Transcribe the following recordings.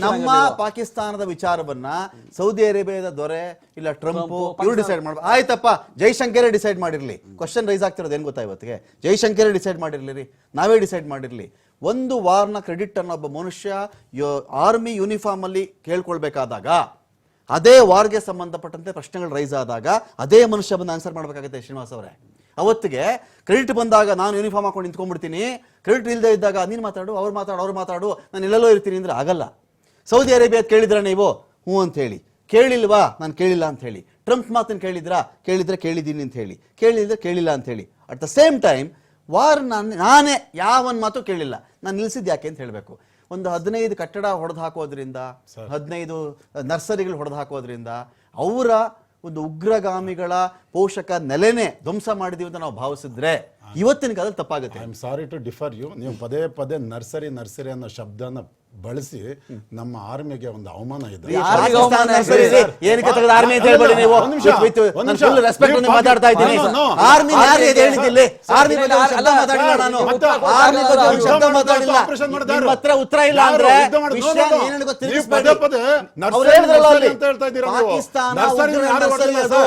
ನಮ್ಮ ಪಾಕಿಸ್ತಾನದ ವಿಚಾರವನ್ನ ಸೌದಿ ಅರೇಬಿಯಾದ ದೊರೆ ಇಲ್ಲ ಟ್ರಂಪ್ ಇವರು ಡಿಸೈಡ್ ಮಾಡ್ಬೋದು ಆಯ್ತಪ್ಪ ಜೈಶಂಕರೇ ಡಿಸೈಡ್ ಮಾಡಿರ್ಲಿ. ಕ್ವಶನ್ ರೈಸ್ ಆಗ್ತಿರೋದು ಏನ್ ಗೊತ್ತಾ ಇವತ್ತಿಗೆ? ಜೈಶಂಕರೇ ಡಿಸೈಡ್ ಮಾಡಿರ್ಲಿ ನಾವೇ ಡಿಸೈಡ್ ಮಾಡಿರ್ಲಿ. ಒಂದು ವಾರ್ನ ಕ್ರೆಡಿಟ್ ಅನ್ನೋ ಒಬ್ಬ ಮನುಷ್ಯ ಆರ್ಮಿ ಯೂನಿಫಾರ್ಮ್ ಅಲ್ಲಿ ಕೇಳ್ಕೊಳ್ಬೇಕಾದಾಗ ಅದೇ ವಾರ್ಗೆ ಸಂಬಂಧಪಟ್ಟಂತೆ ಪ್ರಶ್ನೆಗಳು ರೈಸ್ ಆದಾಗ ಅದೇ ಮನುಷ್ಯ ಬಂದು ಆನ್ಸರ್ ಮಾಡಬೇಕಾಗುತ್ತೆ ಶ್ರೀನಿವಾಸ್ ಅವರೇ. ಅವತ್ತಿಗೆ ಕ್ರೆಡಿಟ್ ಬಂದಾಗ ನಾನು ಯೂನಿಫಾರ್ಮ್ ಹಾಕೊಂಡು ನಿಂತ್ಕೊಂಡ್ಬಿಡ್ತೀನಿ. ಕ್ರೆಡಿಟ್ ಇಲ್ಲದೆ ಇದ್ದಾಗ ನೀನು ಮಾತಾಡು, ಅವ್ರು ಮಾತಾಡು ಅವ್ರು ಮಾತಾಡು, ನಾನು ಎಲ್ಲೆಲ್ಲೋ ಇರ್ತೀನಿ ಅಂದ್ರೆ ಆಗಲ್ಲ. ಸೌದಿ ಅರೇಬಿಯಾದ ಕೇಳಿದ್ರ ನೀವು? ಹ್ಞೂ ಅಂತ ಹೇಳಿ. ಕೇಳಿಲ್ವಾ? ನಾನು ಕೇಳಿಲ್ಲ ಅಂತ ಹೇಳಿ. ಟ್ರಂಪ್ ಮಾತನ್ನು ಕೇಳಿದ್ರಾ? ಕೇಳಿದ್ರೆ ಕೇಳಿದ್ದೀನಿ ಅಂತ ಹೇಳಿ. ಕೇಳಿದ್ರೆ ಕೇಳಿಲ್ಲ ಅಂತ ಹೇಳಿ. At the same time war ನಾನು, ನಾನೇ ಯಾವನ್ ಮಾತು ಕೇಳಿಲ್ಲ. ನಾನು ನಿಲ್ಸಿದ್ದು ಯಾಕೆ ಅಂತ ಹೇಳಬೇಕು. ಒಂದು ಹದಿನೈದು ಕಟ್ಟಡ ಹೊಡೆದು ಹಾಕೋದ್ರಿಂದ ಹದಿನೈದು ನರ್ಸರಿಗಳು ಹೊಡೆದು ಹಾಕೋದ್ರಿಂದ ಅವರ ಒಂದು ಉಗ್ರಗಾಮಿಗಳ ಪೋಷಕ ನೆಲೆನೇ ಧ್ವಂಸ ಮಾಡಿದೀವಿ ಅಂತ ನಾವು ಭಾವಿಸಿದ್ರೆ ಇವತ್ತಿನ ಕಾಲದಲ್ಲಿ ತಪ್ಪಾಗುತ್ತೆ. I am sorry to differ you ನೀವು ಪದೇ ಪದೇ ನರ್ಸರಿ ನರ್ಸರಿ ಅನ್ನೋ ಶಬ್ದನ ಬಳಸಿ ನಮ್ಮ ಆರ್ಮಿಗೆ ಒಂದು ಅವಮಾನ ಇದೆ ಯಾರಿಗೆ ಪಾಕಿಸ್ತಾನ ಅವಮಾನ ಸರಿ ಇದೆ? ಇದೆ. ಏನಕ್ಕೆ ತೆಗೆದು ಆರ್ಮಿ ಅಂತ ಹೇಳ್ಬೇಡಿ ನೀವು ಒಂದ್ ನಿಮಿಷ, With- with- ಒಂದ್ ನಾನು ನಿಮಿಷ. full respect ನೀವು ಮಾತಾಡ್ತಾ ಇದ್ದೀನಿ ಪಾಕಿ- no, no. ಆರ್ಮಿ ಯಾರು ಇದು ಹೇಳಿದ್ದಿಲ್ಲಿ ಆರ್ಮಿ ಬಗ್ಗೆ ಒಂದು ಶಬ್ದ ಅಲ್ಲ, ಮಾತಾಡಿಲ್ಲ ನಾನು ಮತ್ತೆ ಆರ್ಮಿ ಬಗ್ಗೆ ಒಂದು ಶಬ್ದ ಯುದ್ಧ ಮಾತಾಡಿಲ್ಲ ನಿಮ್ಮ ಹತ್ರ ಉತ್ತರ ಇಲ್ಲ ಅಂದ್ರೆ? ವಿಷಯ. ಏನೇನು ಅವ್ರು ಹೇಳಿದ್ರಲ್ಲ ಅಲ್ಲಿ ಅಂತ ಹೇಳ್ತಾ ಇದ್ದೀರಾ ಪಾಕಿಸ್ತಾನ ನರ್ಸರಿ ಅದು.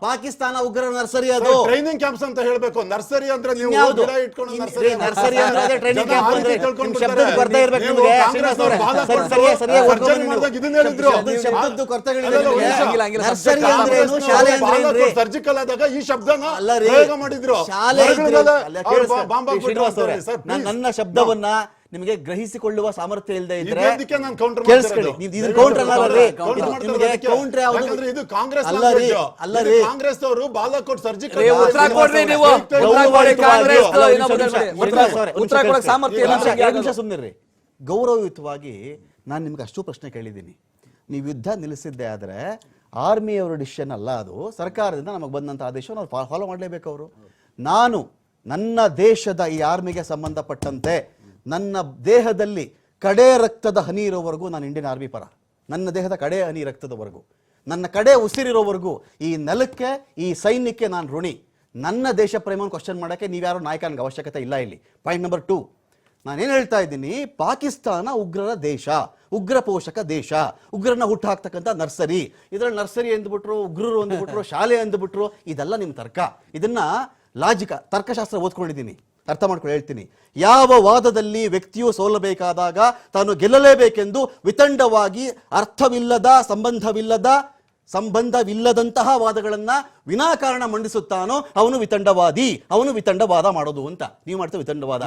ಪಾಕಿಸ್ತಾನ ಉಗ್ರ ನರ್ಸರಿ ಅದು. ಟ್ರೈನಿಂಗ್ ಕ್ಯಾಂಪ್ಸ್ ಅಂತ ಹೇಳಬೇಕು. ನರ್ಸರಿ ಅಂದ್ರೆ ನೀವು? ಗಿಡ ಇಟ್ಕೊಂಡು ನರ್ಸರಿ ನರ್ಸರಿ ಅಂದ್ರೆ ಅದೇ ಆ ರೀತಿ ಅಂದ್ರೆ ಬಿಡ್ತಾರೆ. ಶಬ್ದದ ಇರ್ಬೇಕು ಕಾಂಗ್ರೆಸ್ ಶ್ರೀನಿವಾಸ್ ಅವರೇ. ಸರಿ, ಸರಿಯಾಗಿ- ಸರಿಯಾಗಿ ಸರ್ಜರಿ ಮಾಡಿದಾಗ ಇದನ್ನ ಹೇಳಿದ್ರು. ಶಬ್ದ- ಶಬ್ದದ್ದು ಕೊರತೆಗಳಿದೆ ನಿಮ್ಗೆ. ನರ್ಸರಿ ಅಂದ್ರೆ ಏನು ಶಾಲೆ ಅಂದ್ರೆ ಸರ್ಜಿಕಲ್ ಆದಾಗ ಈ ಶಬ್ದನ ಅಲ್ಲ ರೀ. ಮಾಡಿದ್ರು. ಶಾಲೆ ಬಾಂಬ್ ಶ್ರೀನಿವಾಸ್ ಅವರೇ, ಸರ್, ನನ್ನ ಶಬ್ದವನ್ನ ನಿಮಗೆ ಗ್ರಹಿಸಿಕೊಳ್ಳುವ ಸಾಮರ್ಥ್ಯ ಇಲ್ಲದೆ ಇದ್ರೆ ಕೇಳಿಸ್ಕೊಳ್ಳಿ. ನೀವು ಇದನ್ನ ಕೌಂಟರ್ ಅಲ್ಲ ರೀ. ನಿಮಗೆ ಕೌಂಟರ್ ಯಾವುದು? ಇದು ಕಾಂಗ್ರೆಸ್ ಅಲ್ಲ ರೀ ಅಲ್ಲ ರೀ. ಕಾಂಗ್ರೆಸ್ ಅವರು ಬಾಲಕೋಟ್ ಸರ್ಜಿಕಲ್ ರೀ, ಉತ್ತರ ಕೊಡ್ರಿ ನೀವು. ಉತ್ತರ ಕೊಡಿ ಕಾಂಗ್ರೆಸ್. ಇನ್ನೊಬ್ಬರು ಹೇಳ್ಬೇಡಿ. ಉತ್ತರ ಕೊಡಕ್ ಸಾಮರ್ಥ್ಯ ಇಲ್ಲ ಎರಡು ನಿಮಿಷ ಗೌರವಯುತವಾಗಿ ನಾನು ನಿಮ್ಗೆ ಅಷ್ಟು ಪ್ರಶ್ನೆ ಕೇಳಿದ್ದೀನಿ. ನೀವು ಯುದ್ಧ ನಿಲ್ಲಿಸಿದ್ದೆ ಆದರೆ ಆರ್ಮಿಯವರ ಡಿಸಿಷನ್ ಅಲ್ಲ ಅದು. ಸರ್ಕಾರದಿಂದ ನಮಗೆ ಬಂದಂಥ ಆದೇಶವನ್ನು ಫಾಲೋ ಮಾಡಲೇಬೇಕು ಅವರು. ನಾನು ನನ್ನ ದೇಶದ ಈ ಆರ್ಮಿಗೆ ಸಂಬಂಧಪಟ್ಟಂತೆ ನನ್ನ ದೇಹದಲ್ಲಿ ಕಡೆ ರಕ್ತದ ಹನಿ ಇರೋವರೆಗೂ ನಾನು ಇಂಡಿಯನ್ ಆರ್ಮಿ ಪರ. ನನ್ನ ದೇಹದ ಕಡೆ ಹನಿ ರಕ್ತದವರೆಗೂ. ನನ್ನ ಕಡೆ ಉಸಿರಿರೋವರೆಗೂ ಈ ನೆಲಕ್ಕೆ, ಈ ಸೈನ್ಯಕ್ಕೆ ನಾನು ಋಣಿ. ನನ್ನ ದೇಶ ಪ್ರೇಮವನ್ನು ಕ್ವಶನ್ ಮಾಡೋಕ್ಕೆ ಯಾರು ನಾಯಕ ನನಗೆ ಅವಶ್ಯಕತೆ ಇಲ್ಲ ಇಲ್ಲಿ. ಪಾಯಿಂಟ್ ನಂಬರ್ ಟೂ ನಾನೇನು ಹೇಳ್ತಾ ಇದ್ದೀನಿ? ಪಾಕಿಸ್ತಾನ ಉಗ್ರರ ದೇಶ, ಉಗ್ರ ಪೋಷಕ ದೇಶ ಉಗ್ರನ ಹುಟ್ಟು ಹಾಕ್ತಕ್ಕಂಥ ನರ್ಸರಿ. ಇದರಲ್ಲಿ ನರ್ಸರಿ ಅಂದ್ಬಿಟ್ರು ಉಗ್ರರು ಅಂದ್ಬಿಟ್ರು ಶಾಲೆ ಅಂದ್ಬಿಟ್ರು ಇದೆಲ್ಲ ನಿಮ್ಮ ತರ್ಕ. ಇದನ್ನ ಲಾಜಿಕ ತರ್ಕಶಾಸ್ತ್ರ ಓದ್ಕೊಂಡಿದ್ದೀನಿ. ಅರ್ಥ ಮಾಡ್ಕೊಂಡು ಹೇಳ್ತೀನಿ. ಯಾವ ವಾದದಲ್ಲಿ ವ್ಯಕ್ತಿಯು ಸೋಲಬೇಕಾದಾಗ ತಾನು ಗೆಲ್ಲಲೇಬೇಕೆಂದು ವಿತಂಡವಾಗಿ ಅರ್ಥವಿಲ್ಲದ ಸಂಬಂಧವಿಲ್ಲದ ಸಂಬಂಧವಿಲ್ಲದಂತಹ ವಾದಗಳನ್ನ ವಿನಾಕಾರಣ ಮಂಡಿಸುತ್ತಾನೋ ಅವನು ವಿತಂಡವಾದಿ ಅವನು ವಿತಂಡವಾದ ಮಾಡೋದು ಅಂತ. ನೀವು ಮಾಡ್ತಾ ವಿತಂಡವಾದ.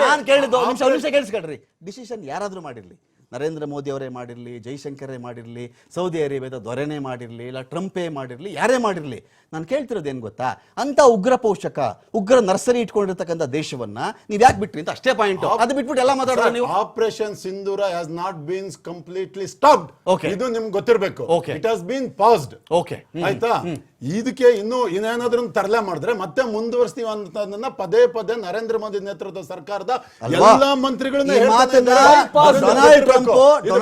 ನಾನ್ ಕೇಳಿದ್ದು ನಿಮಿಷ ಕೇಳಿಸ್ಕೊಳ್ರಿ ಡಿಸಿಷನ್ ಯಾರಾದ್ರೂ ಮಾಡಿರ್ಲಿ. ನರೇಂದ್ರ ಮೋದಿ ಅವರೇ ಮಾಡಿರ್ಲಿ ಜೈಶಂಕರೇ ಮಾಡಿರಲಿ ಸೌದಿ ಅರೇಬಿಯಾದ ದೊರೆನೇ ಮಾಡಿರಲಿ ಇಲ್ಲ ಟ್ರಂಪೇ ಮಾಡಿರಲಿ ಯಾರೇ ಮಾಡಿರಲಿ ನಾನು ಕೇಳ್ತಿರೋದೇನು ಏನ್ ಗೊತ್ತಾ? ಅಂತ ಉಗ್ರ ಪೋಷಕ ಉಗ್ರ ನರ್ಸರಿ ಇಟ್ಕೊಂಡಿರ್ತಕ್ಕಂಥ ದೇಶವನ್ನ ನೀವು ಯಾಕೆ ಬಿಟ್ರಿ ಅಂತ ಅಷ್ಟೇ ಪಾಯಿಂಟ್ ಅದು ಬಿಟ್ಬಿಟ್ಟು ಎಲ್ಲ ಮಾತಾಡೋದು ನೀವು. Operation Sindoor has not been completely stopped okay ಇದು ನಿಮ್ಗೆ ಗೊತ್ತಿರಬೇಕು. Okay it has been passed okay ಆಯ್ತಾ? ಇದಕ್ಕೆ ಇನ್ನು ಇನ್ನೇನಾದ್ರೂ ತರಲೆ ಮಾಡಿದ್ರೆ ಮತ್ತೆ ಮುಂದುವರಿಸ್ತೀವಿ ಅಂತದನ್ನ ಪದೇ ಪದೇ ನರೇಂದ್ರ ಮೋದಿ ನೇತೃತ್ವದ ಸರ್ಕಾರದ? ಎಲ್ಲಾ ಮಂತ್ರಿಗಳನ್ನ ಪಾಸ್. ಟ್ರಂಪ್ ಹೇಳ್ಬೇಕು. ಈ ಒಂದು.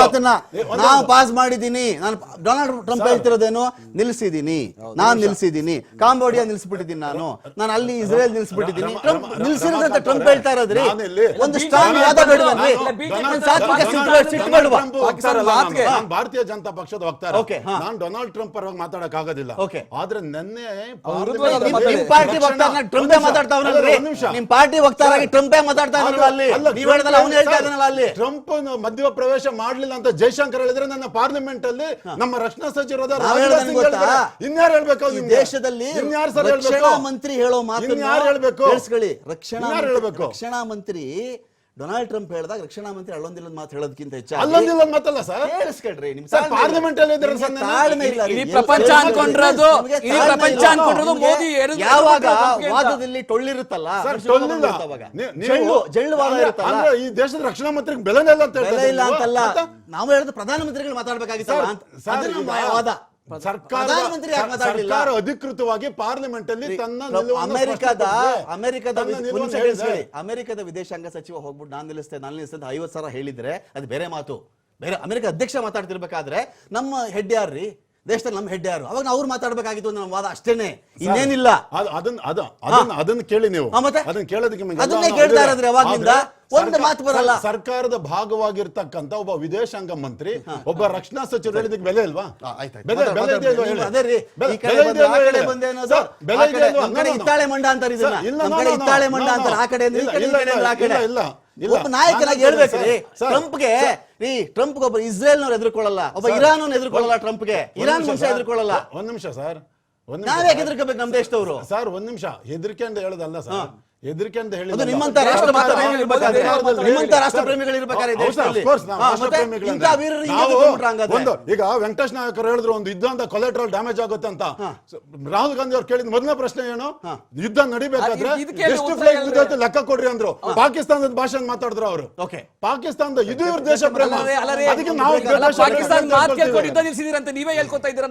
ಮಾತನ್ನ. ಏ, ಒಂದು- ನಾವು ಪಾಸ್ ಮಾಡಿದ್ದೀನಿ ನಾನು ಡೊನಾಲ್ಡ್ ಟ್ರಂಪ್ ಹೇಳ್ತಿರೋದೇನು? ನಿಲ್ಸಿದ್ದೀನಿ ನಾನ್ ನಿಲ್ಸಿದ್ದೀನಿ ಕಾಂಬೋಡಿಯಾ ನಿಲ್ಸ್ಬಿಟ್ಟಿದ್ದೀನಿ ನಾನು. ನಾನು ಅಲ್ಲಿ ಇಸ್ರೇಲ್ ನಿಲ್ಸ್ಬಿಟ್ಟಿದ್ದೀನಿ ನಿಲ್ಸಿರೋದಂತ ಟ್ರಂಪ್ ಹೇಳ್ತಾ ಇರೋದ್ರಿ. ಒಂದು ಸ್ಟ್ರಾಂಗ್ ವಾದ ಬೇಡವನ್ರಿ. ಭಾರತೀಯ ಜನತಾ ಪಕ್ಷದ ವಕ್ತಾರ. ನಾನು ಡೊನಾಲ್ಡ್ ಟ್ರಂಪ್ ಪರವಾಗಿ ಮಾತಾಡಕ್ ಆಗೋದಿಲ್ಲ Okay. ಆದ್ರೆ ನಿನ್ನೆ. ನಿಮ್ ಪಾರ್ಟಿ ವಕ್ತಾರನ ಟ್ರಂಪೇ ಒಂದ್ ನಿಮಿಷ. ಒಂದ್ ನಿಮಿಷ. ನಿಮ್ ಪಾರ್ಟಿ ವಕ್ತಾರಾಗಿ ಟ್ರಂಪೇ ಮಾತಾಡ್ತಾ ಇದ್ರಲ್ಲ ಅಲ್ಲಿ ಅಲ್ಲ, ನೀವ್ ಹೇಳ್ದಲ್ಲ ಅವ್ನು ಹೇಳ್ತಾ ಇದ್ದಾನಲ್ಲ ಅಲ್ಲಿ ಟ್ರಂಪ್ ಮಧ್ಯ ಪ್ರವೇಶ ಮಾಡ್ಲಿಲ್ಲ ಅಂತ ಜೈಶಂಕರ್ ಹೇಳಿದ್ರೆ ನನ್ನ ಪಾರ್ಲಿಮೆಂಟ್ ಅಲ್ಲಿ ನಮ್ಮ ರಕ್ಷಣಾ ಸಚಿವರಾದ ನಾವ್ ರಾಜನಾಥ್ ಹೇಳೋದು ಸಿಂಗ್ ಗೊತ್ತಾ? ಹೇಳಿದ್ದಾರೆ. ಇನ್ಯಾರು ಹೇಳ್ಬೇಕು ಈ ನಿಮ್ಗೆ? ದೇಶದಲ್ಲಿ ಇನ್ಯಾರು ಸರ್ ರಕ್ಷಣಾ ಹೇಳ್ಬೇಕು ಮಂತ್ರಿ ಹೇಳೋ ಮಾತು ಇನ್ಯಾರು ಹೇಳ್ಬೇಕು ರಕ್ಷಣಾ ಇನ್ಯಾರು ಮಂತ್ರಿ- ಹೇಳ್ಬೇಕು? ರಕ್ಷಣಾ ಮಂತ್ರಿ ಡೊನಾಲ್ಡ್ ಟ್ರಂಪ್ ಹೇಳಿದಾಗ ರಕ್ಷಣಾ ಮಂತ್ರಿ ಅಲ್ಲೊಂದಿಲ್ಲದ ಮಾತು ಹೇಳೋದಕ್ಕಿಂತ ಹೆಚ್ಚಾಗಿ ಅಲ್ಲೊಂದಿಲ್ಲ ಮಾತಲ್ಲ ಸರ್ ಕೇಳಿಸ್ಕೊಳ್ರಿ ನಿಮ್ ಸರ್, ಪಾರ್ಲಿಮೆಂಟ್ ಅಲ್ಲಿ ಇದ್ದಾರೆ ಸರ್ ನಿಮ್ಗೆ ತಾಳ್ಮೆ ಇಲ್ಲ ಇಡೀ ಪ್ರಪಂಚ ಅನ್ಕೊಂಡಿರೋದು, ಇಡೀ ಪ್ರಪಂಚ ಇಲ್ಲ. ಅನ್ಕೊಂಡಿರೋದು ಮೋದಿ ಯಾವಾಗ ವಾದದಲ್ಲಿ ಟೊಳ್ಳಿರುತ್ತಲ್ಲ ಸರ್, ಮನುಷ್ಯ ಟೊಳ್ಳಿಲ್ಲ. ಅವಾಗ. ನೀವು- ನೀವು- ಜಳ್ಳು ಜಳ್ಳು ವಾದ ಇರುತ್ತಲ್ಲ ಅಂದ್ರೆ ಈ ದೇಶದ ರಕ್ಷಣಾ ಮಂತ್ರಿಗೆ ಬೆಲೆನೇ ಇಲ್ಲ ಅಂತ ಬೆಲೆ ಇಲ್ಲ? ಅಂತಲ್ಲ? ನಾವು ಹೇಳಿದ ಪ್ರಧಾನಮಂತ್ರಿಗಳು ಮಾತಾಡ್ಬೇಕಾಗಿತ್ತು ಸರ್, ಅಂತ ಸರ್, ಅದು ನಮ್ಮ ವಾದ ಸರ್ಕಾರ ಪ್ರಧಾನಮಂತ್ರಿ ಯಾಕೆ ಸರ್ಕಾರ ಅಧಿಕೃತವಾಗಿ ಪಾರ್ಲಿಮೆಂಟ್ ಅಲ್ಲಿ ತನ್ನ ಅಮೆರಿಕದ. ಅಮೆರಿಕದ. ಅಮೆರಿಕದ ವಿದೇಶಾಂಗ ಸಚಿವ ಹೋಗ್ಬಿಟ್ಟು ನಾನು ನಿಲ್ಲಿಸ್ತೇನೆ ನಾನು ನಿಲ್ಲಿಸ್ತೇನೆ ಐವತ್ತು ಸಾವಿರ ಹೇಳಿದ್ರೆ ಅದು ಬೇರೆ ಮಾತು ಬೇರೆ ಅಮೆರಿಕ ಅಧ್ಯಕ್ಷ ಮಾತಾಡ್ತಿರ್ಬೇಕಾದ್ರೆ ನಮ್ಮ ಹೆಡ್ ಯಾರ್ರಿ ದೇಶದಲ್ಲಿ ನಮ್ಮ ಹೆಡ್ ಯಾರು ಅವಾಗ ಅವ್ರು ಮಾತಾಡ್ಬೇಕಾಗಿತ್ತು ನಮ್ಮ ವಾದ ಅಷ್ಟೇನೆ ಇನ್ನೇನಿಲ್ಲ ಅದು- ಅದನ್ನ ಅದು ಅದನ್ನ ಅದನ್ನ ಕೇಳಿ ನೀವು? ಅದನ್ನ ಕೇಳೋದಕ್ಕೆ ಅದನ್ನೇ ಕೇಳ್ತಾ ಅವಾಗಿಂದ ಇರೋದ್ರಿ ಒಂದು ಮಾತು ಬರಲ್ಲ. ಸರ್ಕಾರದ ಭಾಗವಾಗಿರ್ತಕ್ಕಂತ ಒಬ್ಬ ವಿದೇಶಾಂಗ ಮಂತ್ರಿ ಒಬ್ಬ ರಕ್ಷಣಾ ಸಚಿವರು ಹೇಳಿದಕ್ಕೆ ಬೆಲೆ ಇಲ್ವಾ ಇತ್ತಾಳೆ ಮಂಡ ಅಂತಾರೆ. ಹಿತ್ತಾಳೆ ಮಂಡ. ಅಂತಾರೆ. ಆ ಕಡೆ ಇಲ್ಲ, ಇಲ್ಲ, ಆ ಕಡೆ. ಇಲ್ಲ, ಇಲ್ಲ, ಇಲ್ಲ. ಒಬ್ಬ ನಾಯಕನಾಗಿ ಹೇಳ್ಬೇಕು ಹೇಳ್ಬೇಕ್ರಿ ಟ್ರಂಪ್ಗೆ ರೀ ಟ್ರಂಪ್ ಒಬ್ಬ ಇಸ್ರೇಲ್ನವ್ರು ಎದುರ್ಕೊಳ್ಳಲ್ಲ ಒಬ್ಬ ಇರಾನ್ ಎದುರ್ಕೊಳ್ಳಲ್ಲ ಟ್ರಂಪ್ಗೆ. ಗೆ ಇರಾನ್ ಮುಂಚೆ ಮನುಷ್ಯ ಎದುರ್ಕೊಳ್ಳಲ್ಲ. ಒಂದ್ ನಿಮಿಷ ಸರ್ ಒಂದ್ ನಾವ್ ನಿಮಿಷ ಯಾಕೆ ಎದುರ್ಕೋಬೇಕು ನಮ್ ದೇಶದವರು? ಸರ್ ಒಂದ್ ನಿಮಿಷ ಹೆದರಿಕೆ ಅಂತ ಹೇಳೋದಲ್ಲ ಸರ್. ಹೆದರಿಕೆ ಅಂತ ಹೇಳಿ ನಿಮ್ಮಂತ ರಾಷ್ಟ್ರ ನಿಮ್ಮಂತ ರಾಷ್ಟ್ರ ಎದುರ್ಕೊಂಡ್ಬಿಟ್ರೆ ಹಂಗಾದ್ರೆ? ಒಂದು ಈಗ ವೆಂಕಟೇಶ್ ನಾಯಕರು ಹೇಳಿದ್ರು ಒಂದು ಯುದ್ಧ ಅಂತ ಕೊಲೆಟ್ರಲ್ ಡ್ಯಾಮೇಜ್ ಆಗುತ್ತೆ ಅಂತ. ರಾಹುಲ್ ಗಾಂಧಿ ಅವ್ರು ಕೇಳಿದ ಮೊದಲ ಪ್ರಶ್ನೆ ಏನು? ಯುದ್ಧ ನಡಿಬೇಕಾದ್ರೆ ಎಷ್ಟು ಫ್ಲೈಟ್. ಬಿದ್ದೈತೆ ಲೆಕ್ಕ ಕೊಡ್ರಿ ಅಂದ್ರು. ಪಾಕಿಸ್ತಾನದ ಭಾಷೆ ಮಾತಾಡಿದ್ರು ಅವರು. ಓಕೆ. ಪಾಕಿಸ್ತಾನದ ಇದು ಇವ್ರ ದೇಶ ಪ್ರೇಮ. ಅದಕ್ಕೆ ನಾವು ಪಾಕಿಸ್ತಾನ ಮಾತು ಕೇಳ್ಕೊಂಡು ಯುದ್ಧ ನಿಲ್ಸಿದಿರಂತ ನೀವೇ ಹೇಳ್ಕೊತಾ ಇದ್ದೀರಾ?